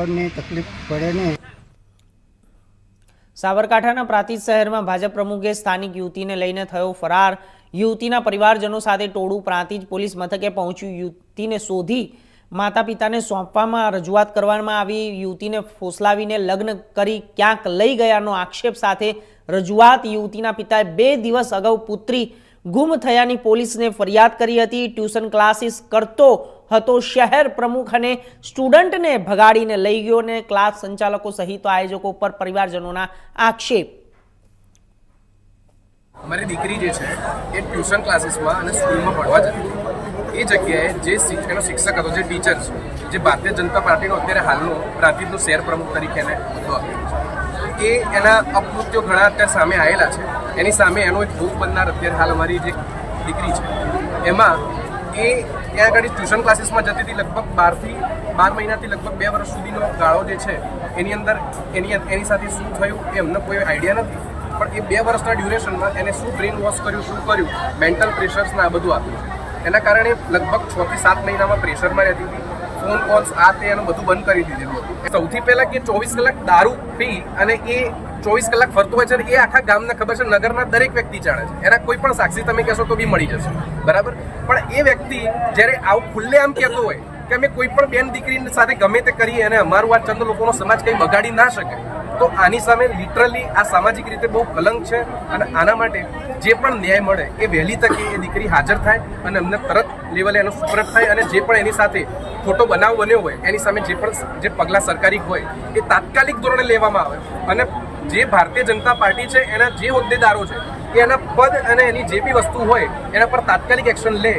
જવાની તકલીફ પડે નહીં સાબરકાંઠાના પ્રાંતિજ શહેરમાં ભાજપ પ્રમુખે સ્થાનિક યુવતીને લઈને થયો ફરાર. યુવતીના પરિવારજનો સાથે ટોળું પ્રાંતિજ પોલીસ મથકે પહોંચ્યું. યુવતીને શોધી માતા પિતાને સોંપવામાં રજૂઆત કરવામાં આવી. યુવતીને ફોસલાવીને લગ્ન કરી ક્યાંક લઈ ગયાનો આક્ષેપ સાથે રજૂઆત. યુવતીના પિતાએ બે દિવસ અગાઉ પુત્રી ગુમ થયાની પોલીસને ફરિયાદ કરી હતી. ટ્યુશન ક્લાસીસ કરતો હતો. શહેર પ્રમુખ અને સ્ટુડન્ટને ભગાડીને લઈ ગયો અને ક્લાસ સંચાલકો સહિત આયોજકો પર પરિવારજનોના આક્ષેપ. મારી દીકરી જે છે, એ ટ્યુશન ક્લાસીસમાં અને સ્કૂલમાં ભણવા જતી એ જગ્યાએ જે એનો શિક્ષક હતો, જે ટીચર છે, જે ભારતીય જનતા પાર્ટીનો અત્યારે હાલનો પ્રાંતિજનો શહેર પ્રમુખ તરીકે એને એ એના અપકૃત્યો ઘણા અત્યારે સામે આવેલા છે. એની સામે એનો એક ભોગ બનનાર અત્યારે હાલ અમારી જે દીકરી છે, એમાં એ ત્યાં આગળ ટ્યુશન ક્લાસીસમાં જતી હતી લગભગ બારથી, બાર મહિનાથી લગભગ બે વર્ષ સુધીનો ગાળો જે છે, એની અંદર એની એની સાથે શું થયું એ અમને કોઈ આઈડિયા નથી. પણ એ બે વર્ષના ડ્યુરેશનમાં એને શું બ્રેન વોશ કર્યું, શું કર્યું મેન્ટલ પ્રેશર્સને આ બધું આપ્યું છે. એના કારણે લગભગ છ થી સાત મહિનામાં પ્રેશરમાં રહેતી હતી. ફોન કોલ્સ આ તે એનું બધું બંધ કરી દીધેલું હતું. સૌથી પહેલા કે ચોવીસ કલાક દારૂ પી અને એ ચોવીસ કલાક ફરતો હોય છે અને એ આખા ગામને ખબર છે નગરના દરેક વ્યક્તિ જાણે છે. એના કોઈ પણ સાક્ષી તમે કહેશો તો બી મળી જશે. બરાબર? પણ એ વ્યક્તિ જ્યારે આવું ખુલ્લે આમ કહેતો હોય કે અમે કોઈ પણ બેન દીકરી સાથે ગમે તે કરીએ અને અમારું આ ચંદ લોકોનો સમાજ કંઈ બગાડી ના શકે, તો આની સામે લિટરલી આ સામાજિક રીતે બહુ કલંક છે અને આના માટે જે પણ ન્યાય મળે એ વહેલી તકે એ દીકરી હાજર થાય અને અમને તરત લેવલે એનો સુપ્રત થાય અને જે પણ એની સાથે ખોટો બનાવ બન્યો હોય, એની સામે જે પણ જે પગલાં સરકારી હોય, એ તાત્કાલિક ધોરણે લેવામાં આવે. અને જે ભારતીય જનતા પાર્ટી છે, એના જે હોદ્દેદારો છે, એ એના પદ અને એની જે બી વસ્તુ હોય, એના પર તાત્કાલિક એક્શન લે